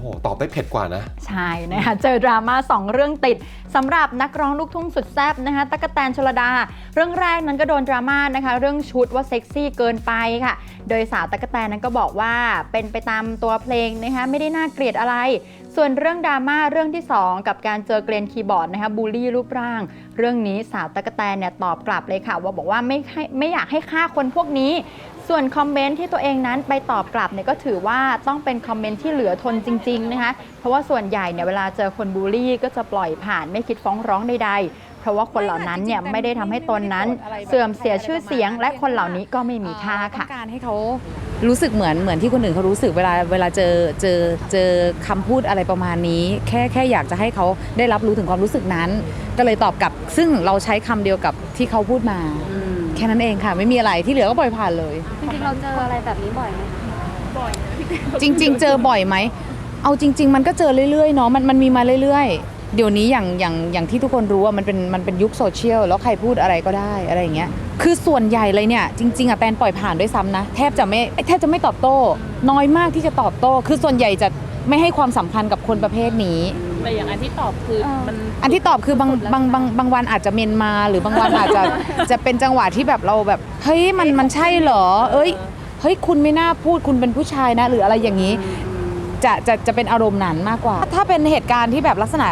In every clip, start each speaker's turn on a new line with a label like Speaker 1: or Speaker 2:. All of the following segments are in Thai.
Speaker 1: โหตอบได้เผ็ดกว่านะ
Speaker 2: ใช่นะคะเจอดราม่าสองเรื่องติดสำหรับนักร้องลูกทุ่งสุดแซ่บนะคะตะกะแตนชลดา เรื่องแรกนั้นก็โดนดราม่านะคะ เรื่องชุดว่าเซ็กซี่เกินไปค่ะ โดยสาวตะกะแตนนั้นก็บอกว่าเป็นไปตามตัวเพลงนะคะไม่ได้น่าเกลียดอะไร ส่วนเรื่องดราม่าเรื่องที่ 2 กับการเจอเกรนคีย์บอร์ดนะคะบูลลี่รูปร่าง เรื่องนี้สาวตะกกะแตนเนี่ยตอบกลับเลยค่ะ ว่าบอกว่าไม่ให้ไม่อยากให้ฆ่าคนพวกนี้ ส่วนคอมเมนต์ที่ตัวเองนั้นไปตอบกลับเนี่ยก็ถือว่าต้องเป็นคอมเมนต์ที่เหลือทนจริงๆนะคะเพราะว่าส่วนใหญ่เนี่ยเวลาเจอคนบูลลี่ก็จะปล่อยผ่านไม่คิดฟ้องร้องใดๆเพราะว่าคนเหล่านั้นเนี่ยไม่ได้ทำให้ตนนั้น เสื่อมเสียชื่อเสียง และคนเหล่านี้ก็ไม่มีค่าค่ะ
Speaker 3: ต้องการให้เขารู้สึกเหมือนเหมือนที่คนอื่นเขารู้สึกเวลาเวลาเจอเจอเจอคำพูดอะไรประมาณนี้ แค่แค่อยากจะให้เขาได้รับรู้ถึงความรู้สึกนั้น ก็เลยตอบกลับ ซึ่งเราใช้คำเดียวกับที่เขาพูดมา แค่นั้นเองค่ะ ไม่มีอะไรที่เหลือก็ปล่อยผ่านเลย
Speaker 4: จริงๆเราเจออะไรแบบนี้บ่อยไหมคะ
Speaker 3: จริง ๆ เจอบ่อยไหมเอาจริง ๆ มันก็เจอเรื่อยๆเนาะมันมันมีมาเรื่อยๆ เดี๋ยวนี้อย่างอย่างอย่างที่ทุกคนรู้ว่ามันเป็นมันเป็นยุคโซเชียลแล้วใครพูดอะไรก็ได้อะไรอย่างเงี้ยคือส่วนใหญ่เลยเนี่ยจริงๆอะแตนปล่อยผ่านด้วยซ้ำนะแทบจะไม่แทบจะไม่ตอบโต้ น้อยมากที่จะตอบโต้ คือส่วนใหญ่จะไม่ให้ความสำคัญกับคนประเภทนี้
Speaker 5: แต่อย่างอันที่ตอบคือมัน
Speaker 3: อันที่ตอบคือบางบางบางบางวันอาจจะเมนมาหรือบางวันอาจจะจะเป็นจังหวะที่แบบเราแบบเฮ้ยมันมันใช่เหรอ เอ้ยเฮ้ยคุณไม่น่าพูดคุณเป็นผู้ชายนะ หรืออะไรอย่างนี้ จะจะจะเป็นอารมณ์นั้นมากกว่า ถ้าเป็นเหตุการณ์ที่แบบลักษณะ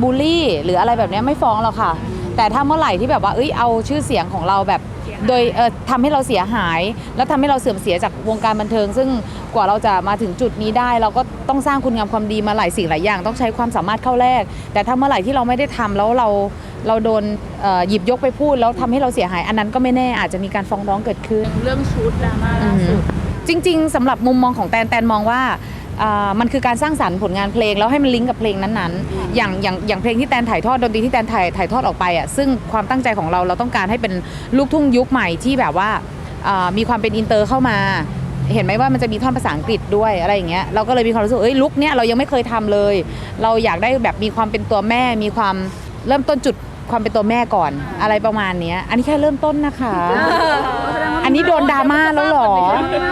Speaker 3: บูลลี่ หรืออะไรแบบเนี้ยไม่ฟ้องหรอกค่ะ แต่ถ้าเมื่อไหร่ที่แบบว่าเอ้ยเอาชื่อเสียงของเราแบบ โดยเออทำให้เราเสียหาย แล้วทำให้เราเสื่อมเสียจากวงการบันเทิง ซึ่งกว่าเราจะมาถึงจุดนี้ได้ เราก็ต้องสร้างคุณงามความดีมาหลายสิ่งหลายอย่าง ต้องใช้ความสามารถเข้าแรก แต่ถ้าเมื่อไหร่ที่เราไม่ได้ทำแล้วเราเราโดนเอ่อหยิบยกไปพูด แล้วทำให้เราเสียหายอันนั้นก็ไม่แน่อาจจะมีการฟ้องร้องเกิดขึ้น
Speaker 5: เรื่องชุดดราม่าล่าสุด
Speaker 3: จริงๆสำหรับมุมมองของแตนแตนมองว่า อ่ามันคือการสร้างสรรค์ผลงานเพลงแล้วให้มันลิงก์กับเพลงนั้นๆ อย่างอย่างอย่างเพลงที่แตนถ่ายทอดดนตรีที่แตนถ่ายถ่ายทอดออกไปอะซึ่งความตั้งใจของเราเราต้องการให้เป็นลูกทุ่งยุคใหม่ที่แบบว่าอ่ามีความเป็นอินเตอร์เข้ามา เห็นไหมว่ามันจะมีท่อนภาษาอังกฤษด้วยอะไรอย่างเงี้ยเราก็เลยมีความรู้สึกเอ้ยลุคเนี้ยเรายังไม่เคยทำเลย เราอยากได้แบบมีความเป็นตัวแม่ มีความเริ่มต้นจุดความเป็นตัวแม่ก่อนอะไรประมาณเนี้ยอันนี้แค่เริ่มต้นนะคะ อันนี้โดนดราม่าแล้วเหรอ
Speaker 4: จริงๆพี่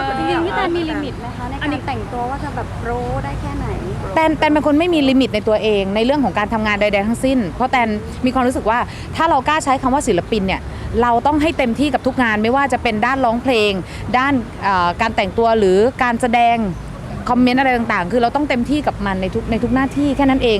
Speaker 4: แต นมีลิมิตไหมคะในการแต่งตัวว่าจะแบบโปรได้แค่ไหน
Speaker 3: แตนแตนเป็นคนไม่มีลิมิตในตัวเองในเรื่องของการทำงานใดๆทั้งสิ้น เพราะแตนมีความรู้สึกว่าถ้าเรากล้าใช้คำว่าศิลปินเนี่ยเราต้องให้เต็มที่กับทุกงานไม่ว่าจะเป็นด้านร้องเพลง ด้านเอ่อการแต่งตัวหรือการแสดงคอมเมนต์อะไรต่างๆ คือเราต้องเต็มที่กับมันในทุกในทุกหน้าที่แค่นั้นเอง